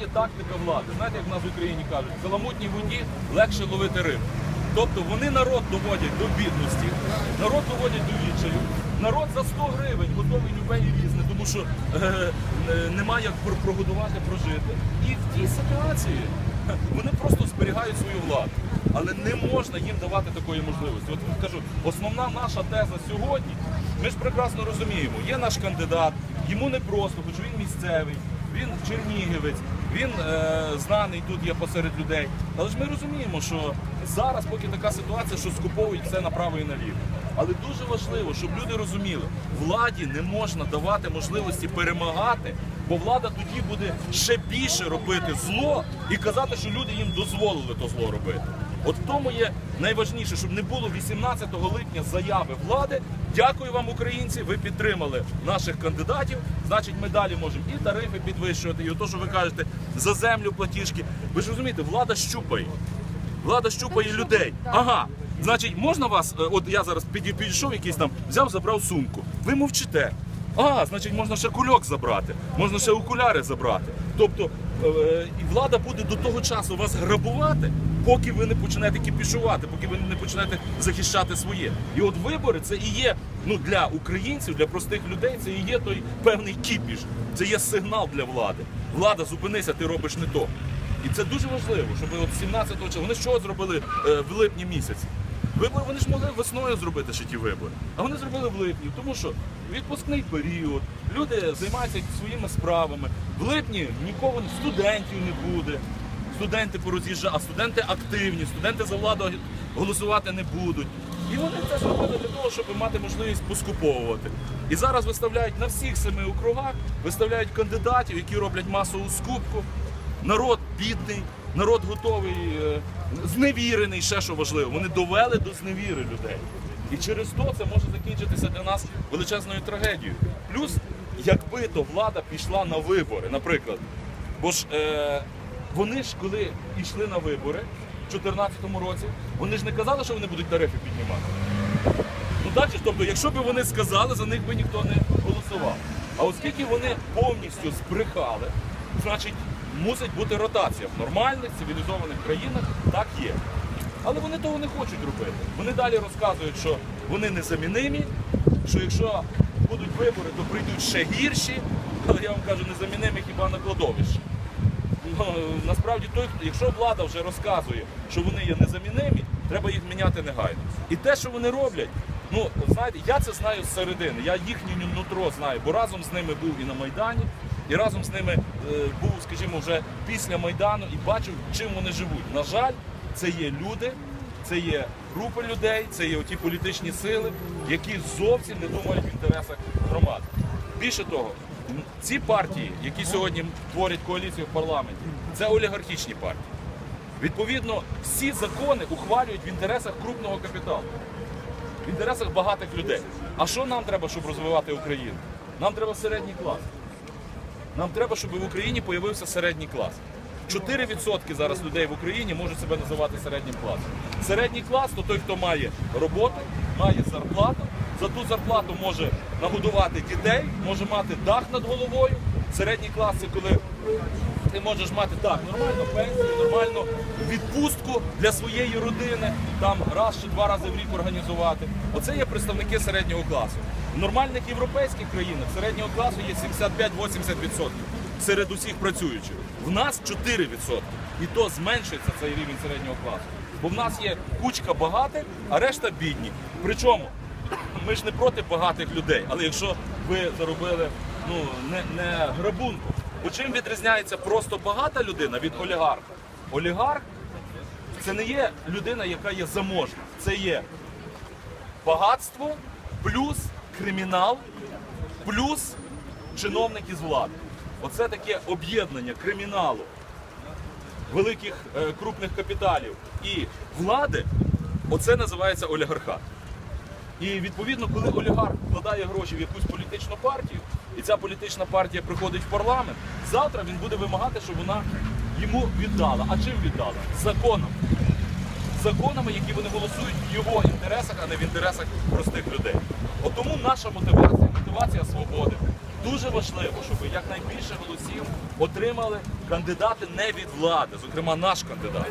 є тактика влади. Знаєте, як в нас в Україні кажуть, в каламутній воді легше ловити рибу. Тобто вони народ доводять до бідності, народ доводять до відчаю. Народ за 100 гривень готовий любе і різне, тому що е, е, як прогодувати, прожити. І в тій ситуації вони просто зберігають свою владу. Але не можна їм давати такої можливості. От кажу, основна наша теза сьогодні. Ми ж прекрасно розуміємо, є наш кандидат, йому не просто, хоч він місцевий, він чернігівець, він е, знаний тут є посеред людей. Але ж ми розуміємо, що зараз, поки така ситуація, що скуповують все направо і наліво. Але дуже важливо, щоб люди розуміли, владі не можна давати можливості перемагати, бо влада тоді буде ще більше робити зло і казати, що люди їм дозволили то зло робити. От тому є найважніше, щоб не було 18 липня заяви влади. Дякую вам, українці. Ви підтримали наших кандидатів. Значить, ми далі можемо і тарифи підвищувати, і ото, що ви кажете, за землю платіжки. Ви ж розумієте, влада щупає. Влада щупає людей. Ага. Значить, можна вас, е, от я зараз підійшов, якийсь там, взяв, забрав сумку. Ви мовчите. А, значить, можна ще кульок забрати, можна ще окуляри забрати. Тобто е, і влада буде до того часу вас грабувати, поки ви не почнете кіпішувати, поки ви не почнете захищати своє. І от вибори це і є ну, для українців, для простих людей, це і є той певний кіпіш. Це є сигнал для влади. Влада, зупинися, ти робиш не то. І це дуже важливо, щоб от 17-го числа. Вони що зробили е, в липні місяці? Вибори вони ж могли весною зробити ще ті вибори. А вони зробили в липні, тому що відпускний період, люди займаються своїми справами. В липні нікого студентів не буде. Студенти пороз'їжджають, а студенти активні, студенти за владу голосувати не будуть. І вони це зробили для того, щоб мати можливість поскуповувати. І зараз виставляють на всіх семи округах, виставляють кандидатів, які роблять масову скупку. Народ бідний, народ готовий, е, зневірений, ще що важливо. Вони довели до зневіри людей. І через то це може закінчитися для нас величезною трагедією. Плюс, якби то влада пішла на вибори, наприклад, бо ж е, вони ж коли йшли на вибори в 2014 році, вони ж не казали, що вони будуть тарифи піднімати. Ну так тобто, якщо б вони сказали, за них би ніхто не голосував. А оскільки вони повністю збрехали, значить мусить бути ротація. В нормальних цивілізованих країнах так є. Але вони того не хочуть робити. Вони далі розказують, що вони незамінимі, що якщо будуть вибори, то прийдуть ще гірші. Але я вам кажу, незамінимі хіба на кладовищі. Ну, насправді, той, якщо влада вже розказує, що вони є незамінимі, треба їх міняти негайно. І те, що вони роблять, ну знаєте, я це знаю з середини, я їхнє нутро знаю, бо разом з ними був і на Майдані, і разом з ними е, був, скажімо, вже після Майдану і бачив, чим вони живуть. На жаль, це є люди, це є групи людей, це є ті політичні сили, які зовсім не думають в інтересах громади. Більше того, ці партії, які сьогодні творять коаліцію в парламенті, це олігархічні партії. Відповідно, всі закони ухвалюють в інтересах крупного капіталу, в інтересах багатих людей. А що нам треба, щоб розвивати Україну? Нам треба середній клас. Нам треба, щоб в Україні з'явився середній клас. 4% зараз людей в Україні можуть себе називати середнім класом. Середній клас то той, хто має роботу, має зарплату. За ту зарплату може нагодувати дітей, може мати дах над головою. Середній клас це коли ти можеш мати так, нормальну пенсію, нормальну відпустку для своєї родини, там раз чи два рази в рік організувати. Оце є представники середнього класу. В нормальних європейських країнах середнього класу є 75-80% серед усіх працюючих. В нас 4%. І то зменшується цей рівень середнього класу. Бо в нас є кучка багатих, а решта бідні. Причому ми ж не проти багатих людей, але якщо ви заробили ну, не, не грабунку, бо чим відрізняється просто багата людина від олігарха? Олігарх це не є людина, яка є заможна. Це є багатство плюс кримінал, плюс чиновник із влади. Оце таке об'єднання криміналу, великих е, крупних капіталів і влади. Оце називається олігархат. І відповідно, коли олігарх вкладає гроші в якусь політичну партію, і ця політична партія приходить в парламент, завтра він буде вимагати, щоб вона йому віддала. А чим віддала? Законом. Законами, які вони голосують в його інтересах, а не в інтересах простих людей. От тому наша мотивація, мотивація свободи, дуже важливо, щоб якнайбільше голосів отримали кандидати не від влади, зокрема наш кандидат.